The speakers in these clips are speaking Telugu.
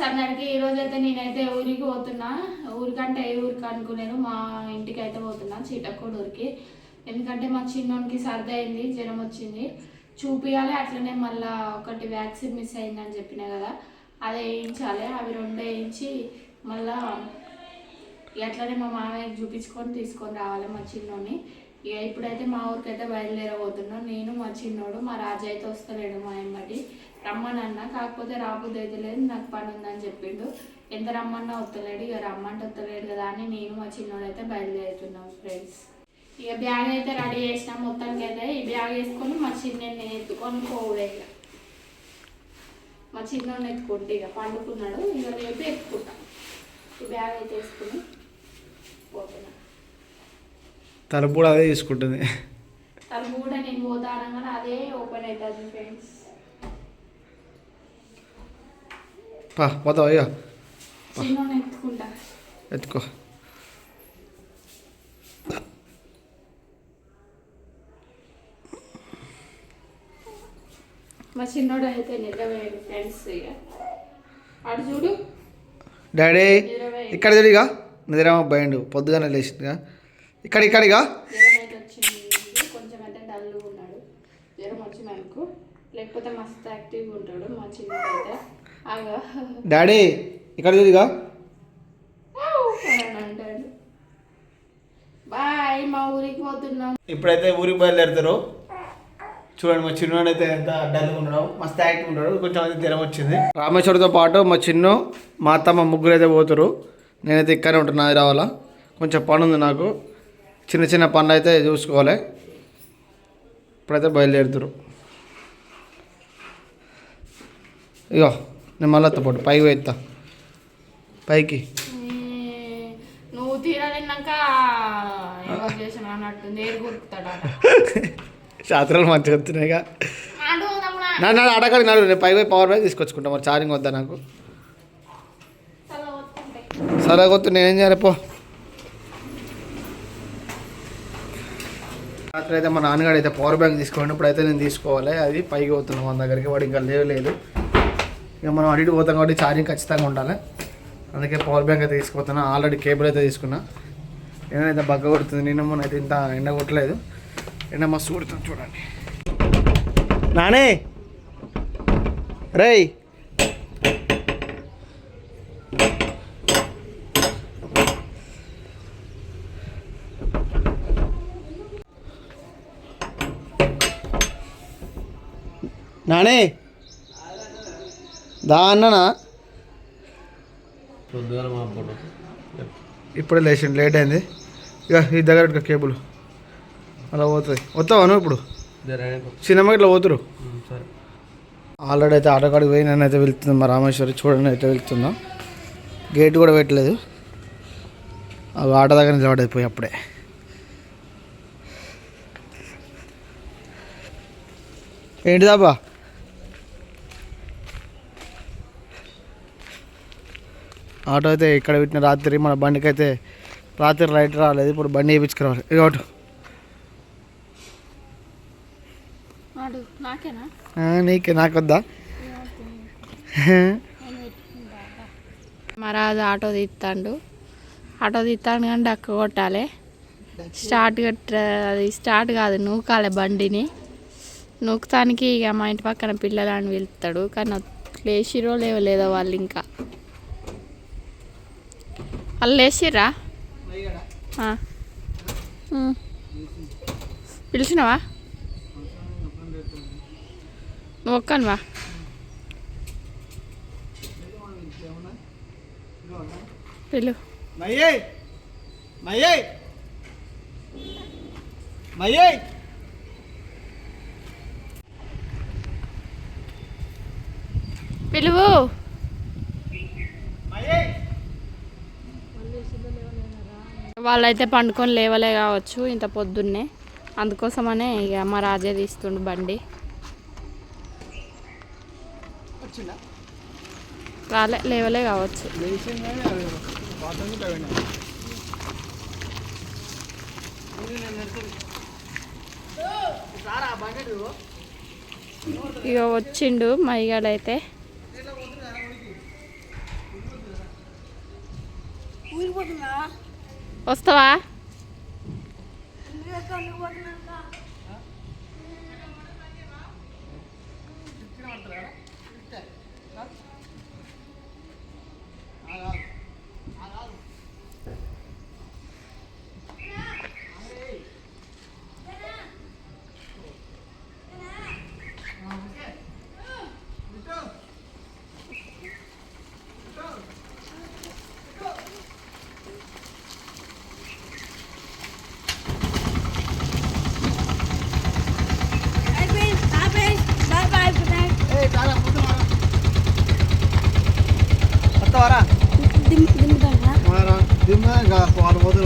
ఫ్రెండ్స్ అందరికి ఈ అయితే నేనైతే ఊరికి పోతున్నా. ఊరికంటే ఏ ఊరికి అనుకోలేను మా ఇంటికి అయితే పోతున్నా చీటకోడు ఊరికి ఎందుకంటే మా చిన్నోనికి సర్ది అయింది జ్వరం వచ్చింది. చూపియాలి అట్లనే మళ్ళా ఒకటి వ్యాక్సిన్ మిస్ అయిందని చెప్పిన కదా అది వేయించాలి. అవి రెండు వేయించి మళ్ళా అట్లనే మా మామయ్యకి చూపించుకొని తీసుకొని రావాలి మా చిన్నోని ఇక ఇప్పుడైతే మా ఊరికైతే బయలుదేరబోతున్నాం. నేను మా చిన్నోడు మా రాజు అయితే వస్తలేడు మా ఎమ్మటి. రమ్మనన్నా కాకపోతే రాబుద్ది అయితే లేదు నాకు పని ఉందని చెప్పిండు. ఎంత రమ్మన్నా వస్తలేడు ఇక రమ్మంటే వస్తలేడు కదా అని నేను మా చిన్నోడు అయితే బయలుదేరుతున్నాం ఫ్రెండ్స్. ఇక బ్యాగ్ అయితే రెడీ చేసినాం మొత్తానికి అయితే ఈ బ్యాగ్ వేసుకొని మా చిన్నని ఎత్తుకొని పోవుడే ఇక. మా చిన్నోడిని ఎత్తుకుంటే ఇక పండుకున్నాడు ఇక రేపు ఎత్తుకుంటాం. ఈ బ్యాగ్ అయితే వేసుకుని పోతున్నా. తలుపు కూడా అదే తీసుకుంటుంది. తలుపు కూడా నేను పోతా అనగానే అదే ఓపెన్ అవుతుంది ఫ్రెండ్స్. పా పోతావు అయ్యా ఎత్తుకో మా చిన్నోడు అయితే నిద్రపోయాడు ఫ్రెండ్స్ అటు చూడు డాడీ ఇక్కడ తెలియగా నిద్రమో భయండు పొద్దుగానే లేచిందిగా ఇక్కడ ఇక్కడిగా వచ్చింది కొంచెం అయితే డల్ ఉన్నాడు. జ్వరం వచ్చింది అనుకో. లేకపోతే మస్తు యాక్టివ్గా ఉంటాడు మా చిన్నోడు అయితే. ఆగా డాడీ ఇక్కడ బాయ్ మా ఊరికి పోతున్నాం. ఇప్పుడైతే ఊరికి బయలుదేరుతారు. చూడండి మా చిన్నోడు అయితే ఎంత డల్గా ఉన్నాడు మస్తు యాక్టివ్ ఉంటాడు కొంచెం అయితే జ్వరం వచ్చింది. రామేశ్వరితో పాటు మా చిన్ను మా అత్త మా ముగ్గురు అయితే పోతారు. నేనైతే ఇక్కడే ఉంటున్నా హైదరాబాద్లో. కొంచెం పని ఉంది నాకు. చిన్న చిన్న పనులు అయితే చూసుకోవాలి. ఇప్పుడైతే బయలుదేరుతారు. ఇగో. నేను మళ్ళీ పాటు పైకి పోయిస్తా పైకి. నువ్వు శాస్త్రాలు మంచిగా వస్తున్నాయిగా. ఆడు తమ్ముడా. నా నా అడగడు నాడు నేను పై పోయి పవర్ బ్యాంక్ తీసుకొచ్చుకుంటా. మరి ఛార్జింగ్ వద్దా నాకు. సరే కొత్త నేనేం చేయాలి పో. రాత్రి అయితే మా నాన్నగారు అయితే పవర్ బ్యాంక్ తీసుకోండి ఇప్పుడైతే నేను తీసుకోవాలి. అది పైకి పోతున్నాం మన దగ్గరికి. వాడు ఇంకా లేవలేదు ఇక మనం అడిగి పోతాం కాబట్టి ఛార్జింగ్ ఖచ్చితంగా ఉండాలి. అందుకే పవర్ బ్యాంక్ అయితే తీసుకుపోతున్నా. ఆల్రెడీ కేబుల్ అయితే తీసుకున్నా. ఏమైనా బగ్గ కొడుతుంది? నిన్న మొన్న అయితే ఇంత ఎండ కొట్టలేదు. ఎండ మస్తు కొడుతుంది చూడండి. నానే! రేయ్! నానే! దా ఇప్పుడే లేచిండు లేట్ అయింది. ఇక ఈ దగ్గర కేబుల్. అలా పోతుంది వస్తావా నువ్వు ఇప్పుడు? సినిమా ఇట్లా పోతురు ఆల్రెడీ అయితే ఆటో కాడికి పోయి నన్ను అయితే వెళ్తుంది మా రామేశ్వరి చూడండి అయితే వెళ్తుందా? గేట్ కూడా పెట్టలేదు. అవి ఆటో దగ్గర నిలబడైపోయి అప్పుడే. ఏంటి దాబా ఆటో అయితే ఇక్కడ పెట్టిన రాత్రి మన బండికి అయితే రాత్రి లైట్ రాలేదు. ఇప్పుడు బండి వేయించుకురావాలి ఇక ఆటో నీకే నాకొద్దా? మా రాజు ఆటో తీస్తాడు ఆటో తీస్తాడు కానీ డక్క కొట్టాలి. స్టార్ట్ కట్ట అది స్టార్ట్ కాదు నూకాలి బండిని. నూకుతానికి ఇక మా ఇంటి పక్కన పిల్లలు అని పిలుస్తాడు కానీ లేచిరో లేవలేదో వాళ్ళు ఇంకా. వాళ్ళు ఆ. ఉమ్. పిలిచినవా? నువ్వు ఒక్కనివా? పిలు. మయ్యే! మయ్యే! మయ్యే! పిలువు. వాళ్ళైతే పండుకొని లేవలే కావచ్చు ఇంత పొద్దున్నే. అందుకోసమనే ఇక మా రాజే తీస్తుండు బండి. రాలే లేవలే కావచ్చు. ఇక వచ్చిండు మైగాడైతే ఇంటికి పోతున్నా వస్తావా ఇంటికి ఎక్కడికి పోతున్నా అయిపోయింది అయిపోయింది బాయ్ బాయ్ గుడ్ నైట్ వస్తావారా దిమ్ దిమ్ముతాడా దిమ్మ ఇంకా పాలు. పోతే.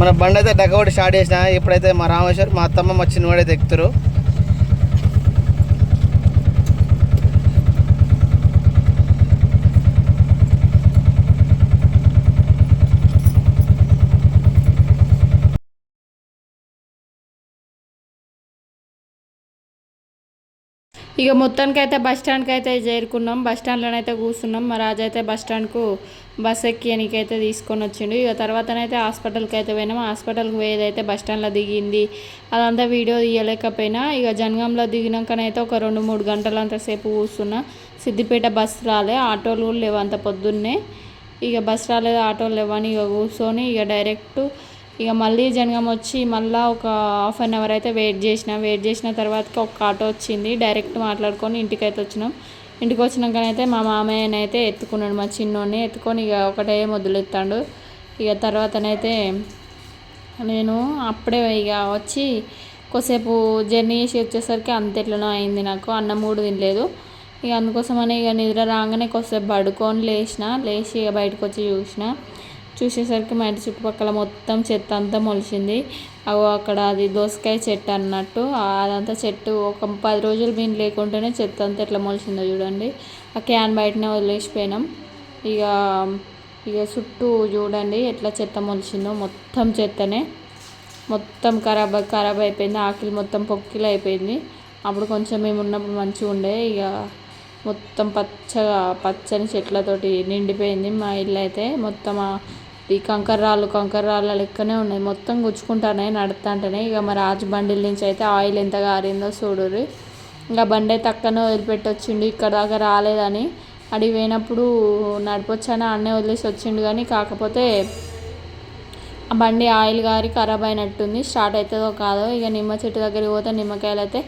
మన బండి అయితే డగౌట్ స్టార్ట్ చేసిన ఇప్పుడైతే మా రామేశ్వర్ మా అత్తమ్మ మా చిన్నవాడైతే ఎక్కుతారు. ఇక మొత్తానికి అయితే బస్ స్టాండ్కి అయితే చేరుకున్నాం. బస్ స్టాండ్లోనే అయితే కూర్చున్నాం. మా రాజు అయితే బస్ స్టాండ్కు బస్ ఎక్కియనికి అయితే తీసుకొని వచ్చిండు. ఇక తర్వాతనైతే హాస్పిటల్కి అయితే పోయినాం. హాస్పిటల్కి పోయేదైతే బస్ స్టాండ్లో దిగింది. అదంతా వీడియో తీయలేకపోయినా ఇక జనగంలో దిగినాకనైతే ఒక రెండు మూడు గంటలంత సేపు కూర్చున్నా. సిద్దిపేట బస్ రాలే. ఆటోలు కూడా లేవు అంత పొద్దున్నే. ఇక బస్ రాలేదు ఆటోలు లేవని ఇక కూర్చొని ఇక డైరెక్ట్ ఇక మళ్ళీ జనగం వచ్చి మళ్ళీ ఒక హాఫ్ అన్ అవర్ అయితే వెయిట్ చేసిన. వెయిట్ చేసిన తర్వాతకి ఒక ఆటో వచ్చింది. డైరెక్ట్ మాట్లాడుకొని ఇంటికి అయితే వచ్చినాం. ఇంటికి వచ్చినాకనైతే మా మామయ్యనైతే ఎత్తుకున్నాడు. మా చిన్నోడిని ఎత్తుకొని ఇక ఒకటే మొదలెత్తాడు. ఇక తర్వాతనైతే నేను అప్పుడే ఇక వచ్చి కొద్దిసేపు జర్నీ చేసి వచ్చేసరికి అంత ఎట్లనో అయింది నాకు. అన్నం కూడా తినలేదు. ఇక అందుకోసమని ఇక నిద్ర రాగానే కొద్దిసేపు పడుకొని లేచిన. లేచి ఇక బయటకు వచ్చి చూసిన. చూసేసరికి మా ఇంటి చుట్టుపక్కల మొత్తం చెత్త అంతా మొలిచింది. అగో అక్కడ అది దోసకాయ చెట్టు అన్నట్టు. అదంతా చెట్టు ఒక పది రోజులు మేము లేకుంటేనే చెత్త అంతా ఎట్లా మొలిచిందో చూడండి. ఆ క్యాన్ బయటనే వదిలేసిపోయినాం. ఇక ఇక చుట్టూ చూడండి ఎట్లా చెత్త మొలిచిందో. మొత్తం చెత్తనే. మొత్తం ఖరాబ్ ఖరాబ్ అయిపోయింది. ఆకిలి మొత్తం పొక్కిలు అయిపోయింది. అప్పుడు కొంచెం మేము ఉన్నప్పుడు మంచిగా ఉండే. ఇక మొత్తం పచ్చగా పచ్చని చెట్లతోటి నిండిపోయింది మా ఇల్లు అయితే. మొత్తం ఈ కంకర రాళ్ళు కంకర రాళ్ళ లెక్కనే ఉన్నాయి. మొత్తం గుచ్చుకుంటానే నడుతుంటేనే ఇక మా రాజు బండిల నుంచి అయితే ఆయిల్ ఎంత కారిందో చూడుర్రి. ఇంకా బండి అయితే వదిలిపెట్టొచ్చిండు. ఇక్కడ దాకా రాలేదని అడిగి పోయినప్పుడు నడిపొచ్చాను? అన్నే వదిలేసి వచ్చిండు కానీ కాకపోతే ఆ బండి ఆయిల్ గారి ఖరాబ్ అయినట్టుంది. స్టార్ట్ అవుతుందో కాదో ఇక నిమ్మ చెట్టు దగ్గరికి పోతే నిమ్మకాయలు అయితే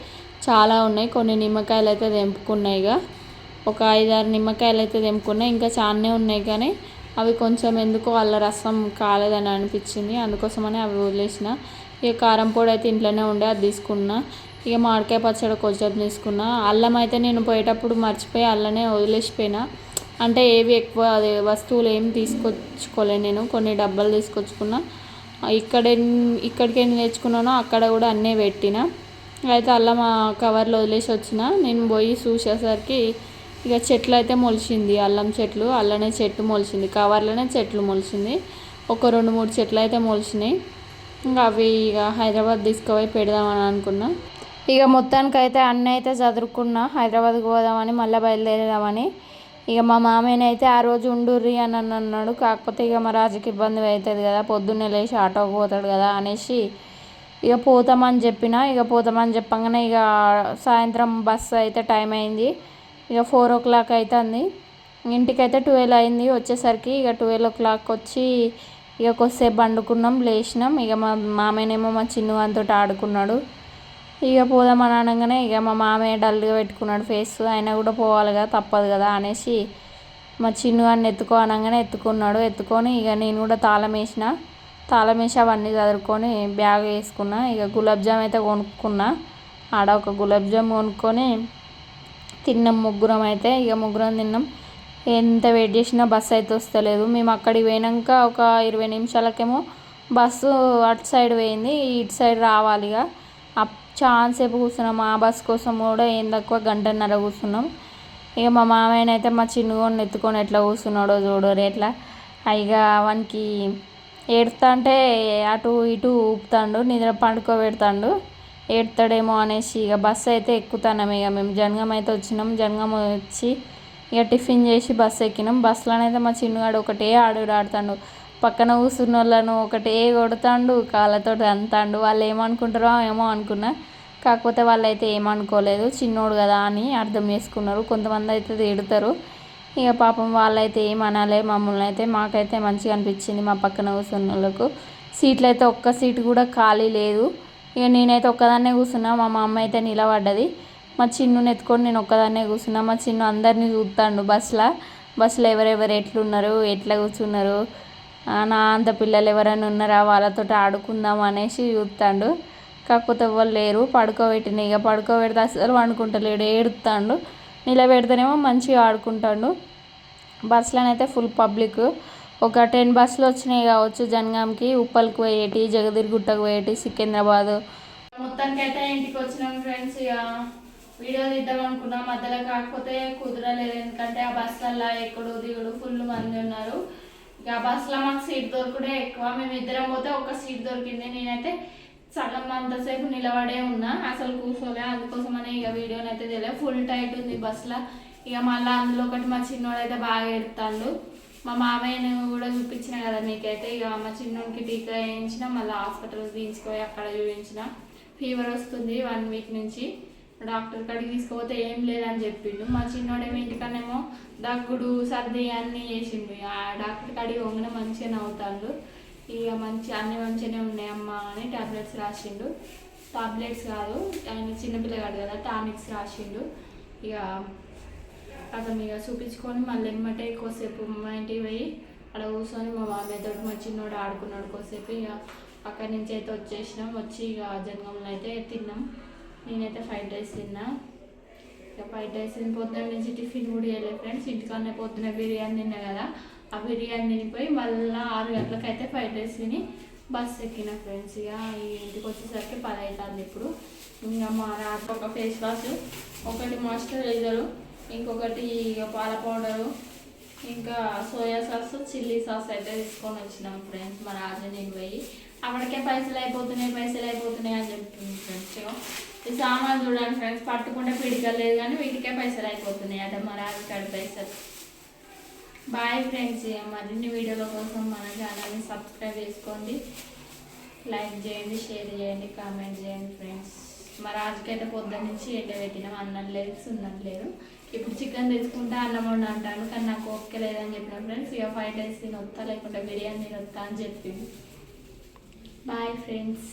చాలా ఉన్నాయి. కొన్ని నిమ్మకాయలు అయితే తెంపుకున్నాయి ఇక. ఒక ఐదారు నిమ్మకాయలు అయితే తెంపుకున్నాయి ఇంకా చాలానే ఉన్నాయి కానీ అవి కొంచెం ఎందుకో అల్ల రసం కాలేదని అనిపించింది. అందుకోసమని అవి వదిలేసిన. ఇక కారం పొడి అయితే ఇంట్లోనే ఉండే అది తీసుకున్నా. ఇక మామిడికాయ పచ్చడి కొంచెం తీసుకున్నా. అల్లం అయితే నేను పోయేటప్పుడు మర్చిపోయి అల్లనే వదిలేసిపోయినా. అంటే ఏవి ఎక్కువ అదే వస్తువులు ఏం తీసుకొచ్చుకోలే నేను. కొన్ని డబ్బాలు తీసుకొచ్చుకున్నా. ఇక్కడ ఇక్కడికి ఎన్ని తెచ్చుకున్నానో అక్కడ కూడా అన్నీ పెట్టిన. అయితే అల్లం ఆ కవర్లో వదిలేసి వచ్చిన. నేను పోయి చూసేసరికి ఇక చెట్లు అయితే మొలిచింది అల్లం చెట్లు అల్లనే చెట్టు మొలిచింది కవర్లోనే చెట్లు మొలిచింది. ఒక రెండు మూడు చెట్లు అయితే మొలిచినాయి. ఇంకా అవి ఇక హైదరాబాద్ తీసుకుపోయి పెడదామని అనుకున్నా. ఇక మొత్తానికి అయితే అన్న అయితే చదువుకున్నా హైదరాబాద్కి పోదామని మళ్ళీ బయలుదేరేదామని. ఇక మా మామయ్యనైతే ఆ రోజు ఉండుర్రి అని అని అన్నాడు. కాకపోతే ఇక మా రాజుకి ఇబ్బంది అవుతుంది కదా పొద్దున్నే లేచి ఆటోకి పోతాడు కదా అనేసి ఇక పోతామని చెప్పిన. ఇక పోతామని చెప్పంగానే ఇక సాయంత్రం బస్సు అయితే టైం అయింది. ఇక ఫోర్ ఓ క్లాక్ అవుతుంది ఇంటికైతే ట్వెల్వ్ అయింది. వచ్చేసరికి ఇక ట్వెల్వ్ ఓ క్లాక్ వచ్చి ఇక కొద్దిసేపు వండుకున్నాం లేచినాం. ఇక మా మామయ్యనేమో మా చిన్ను అంతో ఆడుకున్నాడు. ఇక పోదామని అనగానే ఇక మా మామయ్య డల్గా పెట్టుకున్నాడు ఫేస్. అయినా కూడా పోవాలి కదా తప్పదు కదా అనేసి మా చిన్ను ఎత్తుకో అనగానే ఎత్తుకున్నాడు. ఎత్తుకొని ఇక నేను కూడా తాళం వేసిన. తాళం వేసి అవన్నీ చదువుకొని బ్యాగ్ వేసుకున్నా. ఇక గులాబ్ జామ్ అయితే కొనుక్కున్నా. ఆడ ఒక గులాబ్ జామ్ కొనుక్కొని తిన్నాం ముగ్గురం అయితే ఇక ముగ్గురం తిన్నాం. ఎంత వెయిట్ చేసినా బస్సు అయితే వస్తలేదు. మేము అక్కడికి పోయినాక ఒక ఇరవై నిమిషాలకేమో బస్సు అటు సైడ్ పోయింది ఇటు సైడ్ రావాలి ఇక. అప్ చాలాసేపు కూర్చున్నాం. ఆ బస్ కోసం కూడా ఏం తక్కువ గంటన్నర కూర్చున్నాం. ఇక మా మామయ్యని అయితే మా చిన్నగోడిని ఎత్తుకొని ఎట్లా కూర్చున్నాడో చూడరు ఎట్లా. ఇక వానికి ఏడుతా అంటే అటు ఇటు ఊపుతాడు నిద్ర పండుకోబెడతాడు. ఏడతాడేమో అనేసి ఇక బస్సు అయితే ఎక్కుతాన్నాం. ఇక మేము జనగం అయితే వచ్చినాం. జనగం వచ్చి ఇక టిఫిన్ చేసి బస్సు ఎక్కినాం. బస్సులోనైతే మా చిన్నగాడు ఒకటే ఆడు ఆడుతాడు. పక్కన కూర్చున్న వాళ్ళను ఒకటే కొడతాండు కాళ్ళతో అంతాండు. వాళ్ళు ఏమనుకుంటారో ఏమో అనుకున్నా. కాకపోతే వాళ్ళైతే ఏమనుకోలేదు. చిన్నోడు కదా అని అర్థం చేసుకున్నారు. కొంతమంది అయితే తిడతారు. ఇక పాపం వాళ్ళైతే ఏమనాలే మమ్మల్ని అయితే మాకైతే మంచిగా అనిపించింది మా పక్కన కూర్చున్న వాళ్ళకు సీట్లు అయితే ఒక్క సీట్ కూడా ఖాళీ లేదు. ఇక నేనైతే ఒక్కదాన్నే కూర్చున్నా మా అమ్మ అయితే నిలబడ్డది. మా చిన్నుని ఎత్తుకొని నేను ఒక్కదాన్నే కూర్చున్నా. మా చిన్ను అందరినీ చూస్తాడు బస్సులో బస్సులో ఎవరెవరు ఎట్లున్నారు ఎట్లా కూర్చున్నారు నా అంత పిల్లలు ఎవరైనా ఉన్నారా వాళ్ళతో ఆడుకుందాం అనేసి చూస్తాడు. కాకపోతే వాళ్ళు లేరు పడుకోబెట్టిన. ఇక పడుకోబెడితే అసలు వండుకుంటలేడు ఏడుతాడు నిలబెడితేనేమో మంచిగా ఆడుకుంటాడు. బస్సులోనైతే ఫుల్ పబ్లిక్. ఒక టెన్ బస్సులు వచ్చినాయి కావచ్చు జనగాంకి ఉప్పల్కి పోయేటి జగదిరిగుట్టకు పోయేటి సికింద్రాబాద్. మొత్తానికి అయితే ఇంటికి వచ్చినాం ఫ్రెండ్స్ ఇక వీడియో తీద్దాం అనుకున్నాం మధ్యలో కాకపోతే కుదరలేదు. ఎందుకంటే ఆ బస్సులలో ఎక్కడు దిగుడు ఫుల్ మంది ఉన్నారు. ఇక ఆ బస్సులో మాకు సీట్ దొరకడే ఎక్కువ. మేము ఇద్దరం పోతే ఒక సీట్ దొరికింది. నేనైతే సగం అంతసేపు నిలబడే ఉన్నా. అసలు కూర్చోలే. అందుకోసమనే ఇక వీడియోని అయితే తెలియదు. ఫుల్ టైట్ ఉంది బస్సులో. ఇక మళ్ళీ అందులో ఒకటి మా చిన్నోడైతే బాగా ఎడతాడు మా మామయ్యను కూడా చూపించిన కదా మీకైతే ఇక మా చిన్నోడికి టీకా వేయించిన మళ్ళీ హాస్పిటల్ తీసుకుపోయి అక్కడ చూపించిన. ఫీవర్ వస్తుంది వన్ వీక్ నుంచి. డాక్టర్ కాడికి తీసుకుపోతే ఏం లేదని చెప్పిండు. మా చిన్నోడేమో ఇంటికనేమో దగ్గుడు సర్ది అన్నీ చేసిండు. ఆ డాక్టర్ కాడికి వంగనే మంచిగా నవ్వుతాడు. ఇక మంచి అన్ని మంచిగానే ఉన్నాయమ్మా అని టాబ్లెట్స్ రాసిండు. టాబ్లెట్స్ కాదు ఆయన చిన్నపిల్లగాడు కదా టానిక్స్ రాసిండు. ఇక అతను ఇక చూపించుకొని మళ్ళీ ఎమ్మటే ఎక్కువసేపు మా ఇంటికి పోయి అక్కడ కూర్చొని మా మామయ్యతో మా చిన్నోడు ఆడుకున్నాడు కొద్దిసేపు. ఇక అక్కడి నుంచి అయితే వచ్చేసినాం. వచ్చి ఇక జంగంలో అయితే తిన్నాం. నేనైతే ఫ్రైడ్ రైస్ తిన్నా. ఇక ఫ్రైడ్ రైస్ తిని పొద్దున్న నుంచి టిఫిన్ కూడా చేయలేదు ఫ్రెండ్స్. ఇంటికన్నా పొద్దున్న బిర్యానీ తిన్నా కదా. ఆ బిర్యానీ తినిపోయి మళ్ళీ ఆరు గంటలకు అయితే ఫ్రైడ్ రైస్ తిని బస్ ఎక్కిన ఫ్రెండ్స్. ఇక ఈ ఇంటికి వచ్చేసరికి పది అవుతుంది ఇప్పుడు. ఇంకా మా రాత్రి ఒక ఫేస్ వాష్ ఒకటి మాయిశ్చరైజరు ఇంకొకటి పాల పౌడరు ఇంకా సోయా సాస్ చిల్లీ సాస్ అయితే తీసుకొని వచ్చినాం ఫ్రెండ్స్ మా రాజు నేను పోయి. అప్పటికే పైసలు అయిపోతున్నాయి పైసలు అయిపోతున్నాయి అని చెప్తుంది ఫ్రెండ్స్ ఈ సామాన్ చూడండి ఫ్రెండ్స్ పట్టుకుంటే పిడికలేదు కానీ వీటికే పైసలు అయిపోతున్నాయి. అట మా రాజు కాడి పైసలు బాయ్ ఫ్రెండ్స్ ఇక మరిన్ని వీడియోల కోసం మన ఛానల్ని సబ్స్క్రైబ్ చేసుకోండి. లైక్ చేయండి షేర్ చేయండి కామెంట్ చేయండి ఫ్రెండ్స్ మా రాజుకైతే పొద్దున్న నుంచి ఎండ పెట్టినాం అన్నం లేదు సున్నం లేదు. ఇప్పుడు చికెన్ తెచ్చుకుంటే అన్నం వండు అంటాను కానీ నాకు ఓకే లేదని చెప్పిన ఫ్రెండ్స్ ఇక ఫైవ్ డేస్ తిని వస్తా లేకుంటే బిర్యానీ తిని వస్తా అని చెప్పింది బాయ్ ఫ్రెండ్స్.